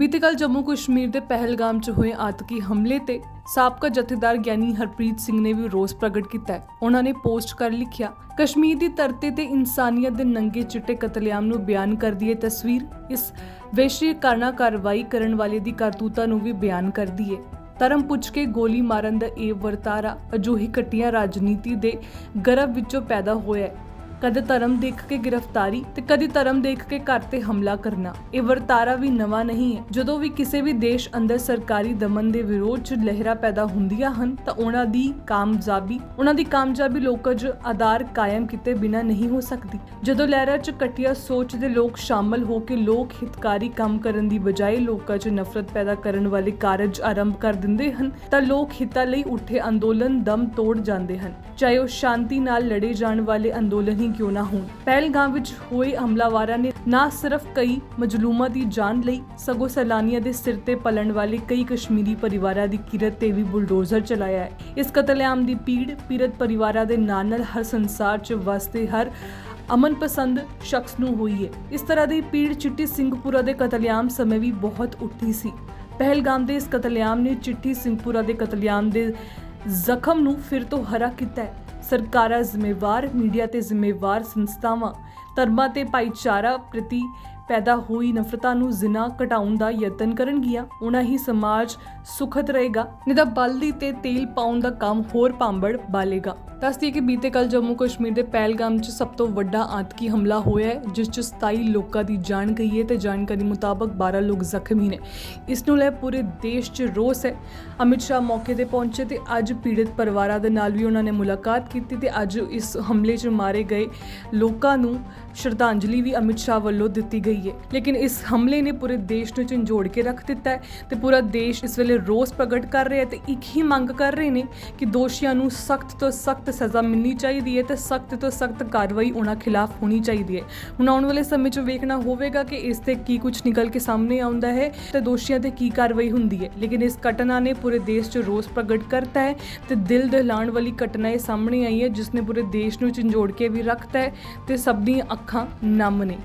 ਬੀਤੇ ਕੱਲ ਜੰਮੂ ਕਸ਼ਮੀਰ ਦੇ ਪਹਿਲਗਾਮ 'ਚ ਹੋਏ ਆਤਕੀ ਹਮਲੇ ਤੇ ਸਾਬਕਾ ਜਥੇਦਾਰ ਗਿਆਨੀ ਹਰਪ੍ਰੀਤ ਸਿੰਘ ਨੇ ਵੀ ਰੋਸ ਪ੍ਰਗਟ ਕੀਤਾ ਹੈ। ਉਹਨਾਂ ਨੇ ਪੋਸਟ ਕਰ ਲਿਖਿਆ, ਕਸ਼ਮੀਰ ਦੀ ਧਰਤੀ ਤੇ ਇਨਸਾਨੀਅਤ ਦੇ ਨੰਗੇ ਚਿੱਟੇ ਕਤਲੇਆਮ ਨੂੰ ਬਿਆਨ ਕਰਦੀ ਹੈ ਤਸਵੀਰ ਇਸ ਵੈਸ਼ੀਕਰਨਾ ਕਾਰਵਾਈ ਕਰਨ ਵਾਲੇ ਦੀ ਕਰਤੂਤਾਂ ਨੂੰ ਵੀ ਬਿਆਨ ਕਰਦੀ ਹੈ ਧਰਮ ਪੁੱਛ ਕੇ ਗੋਲੀ ਮਾਰਨ ਦਾ ਇਹ ਵਰਤਾਰਾ ਅਜੋਹੀ ਘਟੀਆਂ ਰਾਜਨੀਤੀ ਦੇ ਗਰਭ ਵਿੱਚੋਂ ਪੈਦਾ ਹੋਇਆ ਹੈ। ਕਦੇ ਧਰਮ ਦੇਖ ਕੇ ਗ੍ਰਿਫਤਾਰੀ ਤੇ ਕਦੇ ਧਰਮ ਦੇਖ ਕੇ ਘਰ ਤੇ ਹਮਲਾ ਕਰਨਾ। ਇਹ ਵਰਤਾਰਾ ਵੀ ਨਵਾਂ ਨਹੀਂ ਹੈ। ਜਦੋਂ ਵੀ ਕਿਸੇ ਵੀ ਦੇਸ਼ ਅੰਦਰ ਸਰਕਾਰੀ ਦਮਨ ਦੇ ਵਿਰੋਧ 'ਚ ਲਹਿਰਾਂ ਪੈਦਾ ਹੁੰਦੀਆਂ ਹਨ, ਤਾਂ ਉਹਨਾਂ ਦੀ ਕਾਮਯਾਬੀ, ਉਹਨਾਂ ਦੀ ਕਾਮਯਾਬੀ ਲੋਕਾਂ ਆਧਾਰ ਕਾਇਮ ਕੀਤੇ ਬਿਨਾ ਨਹੀਂ ਹੋ ਸਕਦੀ। ਜਦੋਂ ਲਹਿਰਾਂ 'ਚ ਕਟਿਆ ਸੋਚ ਦੇ ਲੋਕ ਸ਼ਾਮਲ ਹੋ ਕੇ ਲੋਕ ਹਿਤਕਾਰੀ ਕੰਮ ਕਰਨ ਦੀ ਬਜਾਏ ਲੋਕਾਂ 'ਚ ਨਫ਼ਰਤ ਪੈਦਾ ਕਰਨ ਵਾਲੇ ਕਾਰਜ ਆਰੰਭ ਕਰ ਦਿੰਦੇ ਹਨ, ਤਾਂ ਲੋਕ ਹਿੱਤਾਂ ਲਈ ਉੱਠੇ ਅੰਦੋਲਨ ਦਮ ਤੋੜ ਜਾਂਦੇ ਹਨ। ਚਾਹੇ ਉਹ ਸ਼ਾਂਤੀ ਨਾਲ ਲੜੇ ਜਾਣ ਵਾਲੇ ਅੰਦੋਲਨ ਹੀ ਕਿਉਂ ਨਾ ਹੋਣ। ਪਹਿਲਗਾਮ ਵਿੱਚ ਹੋਏ ਹਮਲਾਵਾਰਾਂ ਨੇ ਨਾ ਸਿਰਫ ਕਈ ਮਜਲੂਮਾਂ ਦੀ ਜਾਨ ਲਈ ਸਗੋਂ ਸੈਲਾਨੀਆਂ ਦੇ ਸਿਰ ਤੇ ਪਲਣ ਵਾਲੇ ਕਈ ਕਸ਼ਮੀਰੀ ਪਰਿਵਾਰਾਂ ਦੀ ਕਿਰਤ ਤੇ ਵੀ ਬੁਲਡੋਜ਼ਰ ਚਲਾਇਆ ਹੈ। ਇਸ ਕਤਲੇਆਮ ਦੀ ਪੀੜ ਪੀੜਤ ਪਰਿਵਾਰਾਂ ਦੇ ਨਾਲ ਨਾਲ ਹਰ ਸੰਸਾਰ 'ਚ ਵਸਦੇ ਹਰ ਅਮਨ ਪਸੰਦ ਸ਼ਖਸ ਨੂੰ ਹੋਈ ਹੈ। ਇਸ ਤਰ੍ਹਾਂ ਦੀ ਪੀੜ ਚਿੱਟੀ ਸਿੰਘਪੁਰਾ ਦੇ ਕਤਲੇਆਮ ਸਮੇਂ ਵੀ ਬਹੁਤ ਉੱਠੀ ਸੀ। ਪਹਿਲਗਾਮ ਦੇ ਇਸ ਕਤਲੇਆਮ ਨੇ ਚਿੱਟੀ ਸਿੰਘਪੁਰਾ ਦੇ ਕਤਲੇਆਮ ਦੇ ਜ਼ਖਮ ਨੂੰ ਫਿਰ ਤੋਂ ਹਰਾ ਕੀਤਾ ਹੈ। ਸਰਕਾਰਾਂ ਜ਼ਿੰਮੇਵਾਰ, ਮੀਡੀਆ ਤੇ ਜ਼ਿੰਮੇਵਾਰ ਸੰਸਥਾਵਾਂ, ਧਰਮਾਂ ਤੇ ਭਾਈਚਾਰਾ ਪ੍ਰਤੀ ਪੈਦਾ ਹੋਈ ਨਫ਼ਰਤਾਂ ਨੂੰ ਜ਼ਿਨਾ ਘਟਾਉਣ ਦਾ ਯਤਨ ਕਰਨਗੀਆਂ ਉਹਨਾਂ ਹੀ ਸਮਾਜ ਸੁਖਤ ਰਹੇਗਾ, ਨਹੀਂ ਤਾਂ ਬਲਦੀ ਤੇ ਤੇਲ ਪਾਉਣ ਦਾ ਕੰਮ ਹੋਰ ਪਾਂਬੜ ਬਾਲੇਗਾ। ਦੱਸਦੀ ਕਿ ਬੀਤੇ ਕੱਲ ਜੰਮੂ ਕਸ਼ਮੀਰ ਦੇ ਪਹਿਲਗਾਮ 'ਚ ਸਭ ਤੋਂ ਵੱਡਾ ਆਤਕੀ ਹਮਲਾ ਹੋਇਆ ਹੈ, ਜਿਸ 'ਚ 27 ਲੋਕਾਂ ਦੀ ਜਾਨ ਗਈ ਹੈ ਤੇ ਜਾਣਕਾਰੀ ਮੁਤਾਬਕ 12 ਲੋਕ ਜ਼ਖਮੀ ਨੇ। ਇਸ ਨੂੰ ਲੈ ਪੂਰੇ ਦੇਸ਼ 'ਚ ਰੋਸ ਹੈ। ਅਮਿਤ ਸ਼ਾਹ ਮੌਕੇ ਤੇ ਪਹੁੰਚੇ ਤੇ ਅੱਜ ਪੀੜਤ ਪਰਿਵਾਰਾਂ ਦੇ ਨਾਲ ਵੀ ਉਹਨਾਂ ਨੇ ਮੁਲਾਕਾਤ ਕੀਤੀ। ਕੀਤੀ ਤੇ ਅੱਜ ਇਸ ਹਮਲੇ 'ਚ ਮਾਰੇ ਗਏ ਲੋਕਾਂ ਨੂੰ ਸ਼ਰਧਾਂਜਲੀ ਵੀ ਅਮਿਤ ਸ਼ਾਹ ਵੱਲੋਂ ਦਿੱਤੀ ਗਈ ਹੈ। ਲੇਕਿਨ ਇਸ ਹਮਲੇ ਨੇ ਪੂਰੇ ਦੇਸ਼ ਨੂੰ ਝੰਜੋੜ ਕੇ ਰੱਖ ਦਿੱਤਾ ਹੈ ਤੇ ਪੂਰਾ ਦੇਸ਼ ਇਸ ਵੇਲੇ ਰੋਸ ਪ੍ਰਗਟ ਕਰ ਰਿਹਾ ਹੈ ਤੇ ਇੱਕ ਹੀ ਮੰਗ ਕਰ ਰਹੇ ਨੇ ਕਿ ਦੋਸ਼ੀਆਂ ਨੂੰ ਸਖਤ ਤੋਂ ਸਖਤ ਸਜ਼ਾ ਮਿਲਣੀ ਚਾਹੀਦੀ ਹੈ ਤੇ ਸਖਤ ਤੋਂ ਸਖਤ ਕਾਰਵਾਈ ਉਹਨਾਂ ਖਿਲਾਫ ਹੋਣੀ ਚਾਹੀਦੀ ਹੈ। ਹੁਣ ਆਉਣ ਵਾਲੇ ਸਮੇਂ 'ਚ ਵੇਖਣਾ ਹੋਵੇਗਾ ਕਿ ਇਸ ਤੇ ਕੀ ਕੁਝ ਨਿਕਲ ਕੇ ਸਾਹਮਣੇ ਆਉਂਦਾ ਹੈ ਤੇ ਦੋਸ਼ੀਆਂ ਤੇ ਕੀ ਕਾਰਵਾਈ ਹੁੰਦੀ ਹੈ। ਲੇਕਿਨ ਇਸ ਘਟਨਾ ਨੇ ਪੂਰੇ ਦੇਸ਼ 'ਚ ਰੋਸ ਪ੍ਰਗਟ ਕਰਤਾ ਹੈ ਤੇ ਦਿਲ ਦਹਿਲਾਉਣ ਵਾਲੀ ਘਟਨਾ ਇਹ ਸਾਹਮਣੇ ਸਾਹਮਣੇ ਆਈ ਹੈ ਜਿਸ ਨੇ ਪੂਰੇ ਦੇਸ਼ ਨੂੰ ਝੰਜੋੜ ਕੇ ਵੀ ਰੱਖਤਾ ਹੈ ਤੇ ਸਭ ਦੀਆਂ ਅੱਖਾਂ ਨਮ ਨੇ।